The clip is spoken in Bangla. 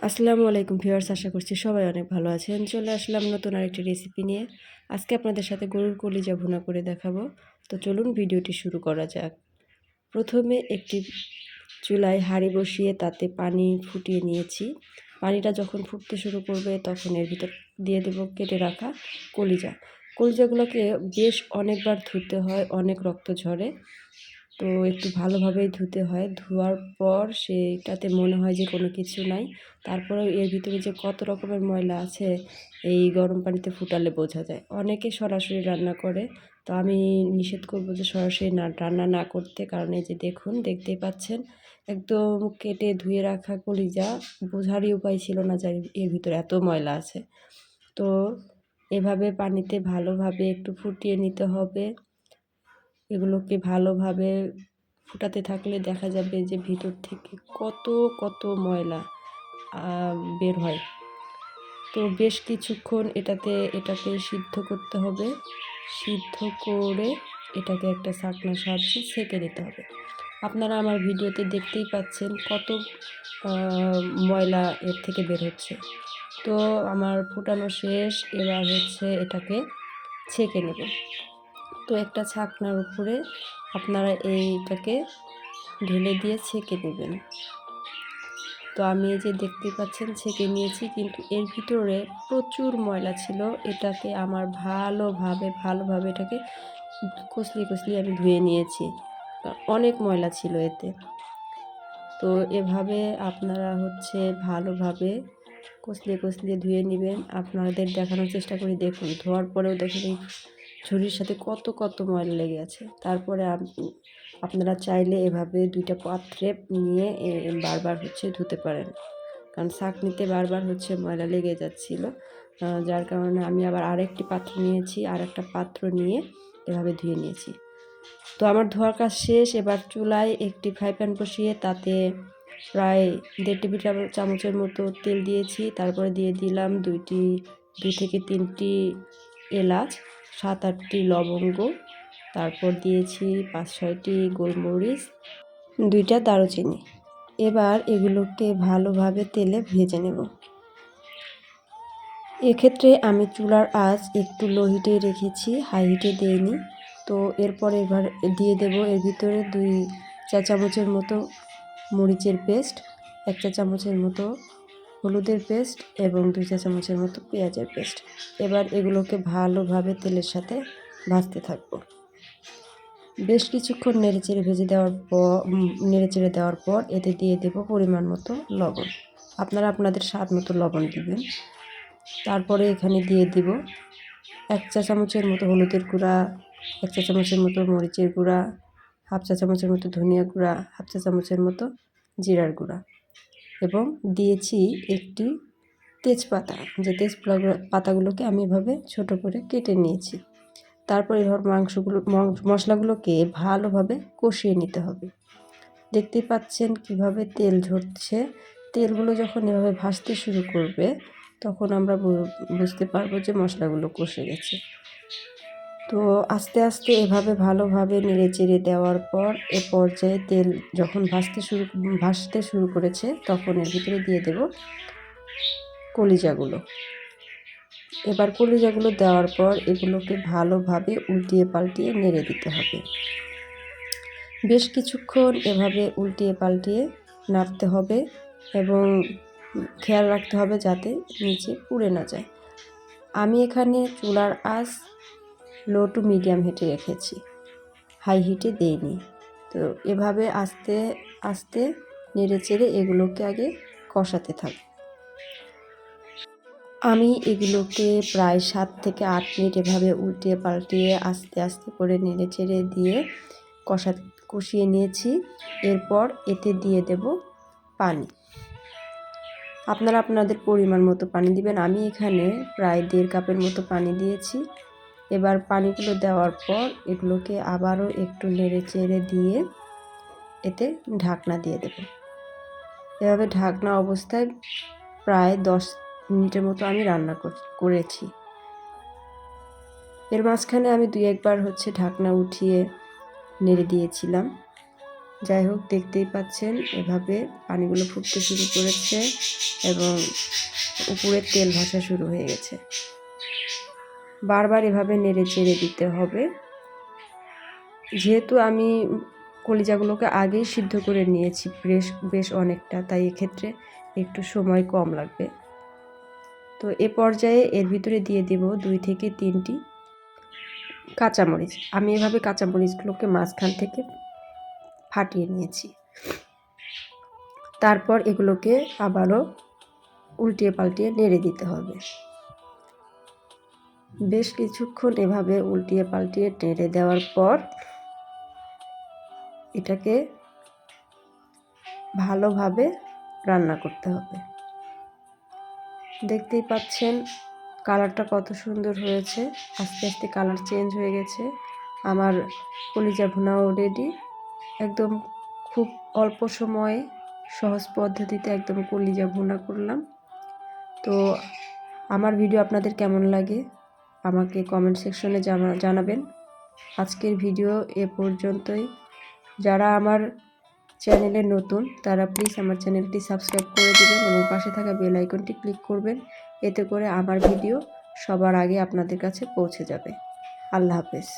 আসসালামু আলাইকুম ভিউয়ার্স, আশা করছি সবাই অনেক ভালো আছেন। চলে আসলাম নতুন আরেকটি রেসিপি নিয়ে। আজকে আপনাদের সাথে গরুর কলিজা ভুনা করে দেখাবো। তো চলুন ভিডিওটি শুরু করা যাক। প্রথমে একটি চুলায় হাঁড়ি বসিয়ে তাতে পানি ফুটিয়ে নিয়েছি। পানিটা যখন ফুটতে শুরু করবে তখন এর ভিতর দিয়ে দেব কেটে রাখা কলিজা। কলিজাগুলোকে বেশ অনেকবার ধুতে হয়, অনেক রক্ত ঝরে। তো একটু ভালোভাবেই ধুতে হয়। ধোয়ার পর সেটাতে মনে হয় যে কোনো কিছু নাই। তারপরেও এর ভিতরে যে কত রকমের ময়লা আছে, এই গরম পানিতে ফুটালে বোঝা যায়। অনেকে সরাসরি রান্না করে। তো আমি নিষেধ করব যে সরাসরি না, রান্না না করতে। কারণ এই যে দেখুন, দেখতেই পাচ্ছেন, একদম কেটে ধুয়ে রাখা কলিজা। বোঝারই উপায় ছিল না যে এর ভিতরে এত ময়লা আছে। তো এভাবে পানিতে ভালোভাবে একটু ফুটিয়ে নিতে হবে। এগুলোকে ভালোভাবে ফুটাতে থাকলে দেখা যাবে যে ভিতর থেকে কত কত ময়লা বের হয়। তো বেশ কিছুক্ষণ এটাতে, এটাকে সিদ্ধ করতে হবে। সিদ্ধ করে এটাকে একটা শাকনার সাহায্যে সেঁকে নিতে হবে। আপনারা আমার ভিডিওতে দেখতেই পাচ্ছেন কত ময়লা এর থেকে বের হচ্ছে। তো আমার ফুটানো শেষ, এবার হচ্ছে এটাকে ছেঁকে নেব। তো একটা ছাকনার উপরে আপনারা এইটাকে ঢেলে দিয়ে ছেঁকে নেবেন। তো আমি এই যে দেখতে পাচ্ছেন ছেঁকে নিয়েছি, কিন্তু এর ভিতরে প্রচুর ময়লা ছিল। এটাকে আমার ভালোভাবে ভালোভাবে এটাকে কষলি কষলি আমি ধুয়ে নিয়েছি। অনেক ময়লা ছিল এতে। তো এভাবে আপনারা হচ্ছে ভালোভাবে কষলিয়ে কষলিয়ে ধুয়ে নেবেন। আপনাদের দেখানোর চেষ্টা করি, দেখুন, ধোয়ার পরেও দেখেন ঝুড়ির সাথে কত কত ময়লা লেগে আছে। তারপরে আপনারা চাইলে এভাবে দুইটা পাত্রে নিয়ে বারবার হচ্ছে ধুতে পারেন। কারণ নিতে বারবার হচ্ছে ময়লা লেগে যাচ্ছিল। যার কারণে আমি আবার আরেকটি পাত্র নিয়েছি আর একটা পাত্র নিয়ে এভাবে ধুয়ে নিয়েছি। তো আমার ধোয়ার কাজ শেষ। এবার চুলায় একটি ফ্রাই প্যান বসিয়ে তাতে প্রায় দেড় টেবিল চামচের মতো তেল দিয়েছি। তারপরে দিয়ে দিলাম দুইটি, দুই থেকে তিনটি এলাচ। সাত, আটটি লবঙ্গ। তারপর দিয়েছি পাঁচ, ছয়টি গোলমরিচ, দুইটা দারুচিনি। এবার এগুলোকে ভালোভাবে তেলে ভেজে নেব। এক্ষেত্রে আমি চুলার আঁচ একটু লো হিটে রেখেছি, হাই হিটে দিইনি। তো এরপর এবার দিয়ে দেব এর ভিতরে দুই চা চামচের মতো মরিচের পেস্ট, এক চা চামচের মতো হলুদের পেস্ট এবং দুই চা চামচের মতো পেঁয়াজের পেস্ট। এবার এগুলোকে ভালোভাবে তেলের সাথে ভাজতে থাকব। বেশ কিছুক্ষণ নেড়েচেড়ে ভেজে দেওয়ার পর নেড়েচেড়ে দেওয়ার পর এতে দিয়ে দেব পরিমাণ মতো লবণ। আপনারা আপনাদের স্বাদ মতো লবণ দিবেন। তারপরে এখানে দিয়ে দিব এক চা চামচের মতো হলুদের গুঁড়া, এক চা চামচের মতো মরিচের গুঁড়া, হাফ চা চামচের মতো ধনিয়া গুঁড়া, হাফ চা চামচের মতো জিরার গুঁড়া। এবং দিয়েছি একটি তেজপাতা। যে তেজপাতা পাতাগুলোকে আমি এভাবে ছোট করে কেটে নিয়েছি। তারপর এবার মাংসগুলো মশলাগুলোকে ভালোভাবে কষিয়ে নিতে হবে। দেখতেই পাচ্ছেন কীভাবে তেল ঝরছে। তেলগুলো যখন এভাবে ভাসতে শুরু করবে, তখন আমরা বুঝতে পারব যে মশলাগুলো কষে গেছে। তো আস্তে আস্তে এভাবে ভালোভাবে নেড়ে চেড়ে দেওয়ার পর এ পর্যায়ে তেল যখন ভাসতে শুরু ভাসতে শুরু করেছে তখন এর ভিতরে দিয়ে দেব কলিজাগুলো। এবার কলিজাগুলো দেওয়ার পর এগুলোকে ভালোভাবে উল্টিয়ে পাল্টিয়ে নেড়ে দিতে হবে। বেশ কিছুক্ষণ এভাবে উল্টিয়ে পাল্টিয়ে নাড়তে হবে এবং খেয়াল রাখতে হবে যাতে নিচে পুড়ে না যায়। আমি এখানে চুলার আঁচ লো টু মিডিয়াম হিটে রেখেছি। হাই হিটে দেইনি। তো এভাবে আস্তে আস্তে নেড়ে চেড়ে এগুলোকে আগে কষাতে থাকব আমি এগুলোকে প্রায় সাত থেকে আট মিনিট এভাবে উল্টিয়ে পাল্টিয়ে আস্তে আস্তে করে নেড়ে চেড়ে দিয়ে কষা, কষিয়ে নিয়েছি। এরপর এতে দিয়ে দেব পানি। আপনারা আপনাদের পরিমাণ মতো পানি দিবেন। আমি এখানে প্রায় দেড় কাপের মতো পানি দিয়েছি। এবার পানিগুলো দেওয়ার পর এগুলোকে আবারও একটু নেড়ে চেড়ে দিয়ে এতে ঢাকনা দিয়ে দেবে। এভাবে ঢাকনা অবস্থায় প্রায় দশ মিনিটের মতো আমি রান্না করেছি। এর মাঝখানে আমি দুই একবার হচ্ছে ঢাকনা উঠিয়ে নেড়ে দিয়েছিলাম। যাই হোক, দেখতেই পাচ্ছেন এভাবে পানিগুলো ফুটতে শুরু করেছে এবং উপরে তেল ভাসা শুরু হয়ে গেছে। বারবার এভাবে নেড়ে চেড়ে দিতে হবে। যেহেতু আমি কলিজাগুলোকে আগেই সিদ্ধ করে নিয়েছি বেশ বেশ অনেকটা, তাই এক্ষেত্রে একটু সময় কম লাগবে। তো এ পর্যায়ে এর ভিতরে দিয়ে দেব দুই থেকে তিনটি কাঁচামরিচ। আমি এভাবে কাঁচামরিচগুলোকে মাঝখান থেকে ফাটিয়ে নিয়েছি। তারপর এগুলোকে আবারও উল্টিয়ে পাল্টিয়ে নেড়ে দিতে হবে। বেশ কিছুক্ষণ এভাবে উল্টিয়ে পাল্টিয়ে নেড়ে দেওয়ার পর এটাকে ভালোভাবে রান্না করতে হবে। দেখতেই পাচ্ছেন কালারটা কত সুন্দর হয়েছে। আস্তে আস্তে কালার চেঞ্জ হয়ে গেছে। আমার কলিজা ভুনাও রেডি একদম খুব অল্প সময়ে সহজ পদ্ধতিতে একদম কলিজা ভুনা করলাম। তো আমার ভিডিও আপনাদের কেমন লাগে? আমাকে কমেন্ট সেকশনে জানা জানাবেন। আজকের ভিডিও এ পর্যন্তই। যারা আমার চ্যানেলে নতুন, তারা প্লিজ আমার চ্যানেলটি সাবস্ক্রাইব করে দেবেন এবং পাশে থাকা বেল আইকনটি ক্লিক করবেন। এতে করে আমার ভিডিও সবার আগে আপনাদের কাছে পৌঁছে যাবে। আল্লাহ হাফেজ।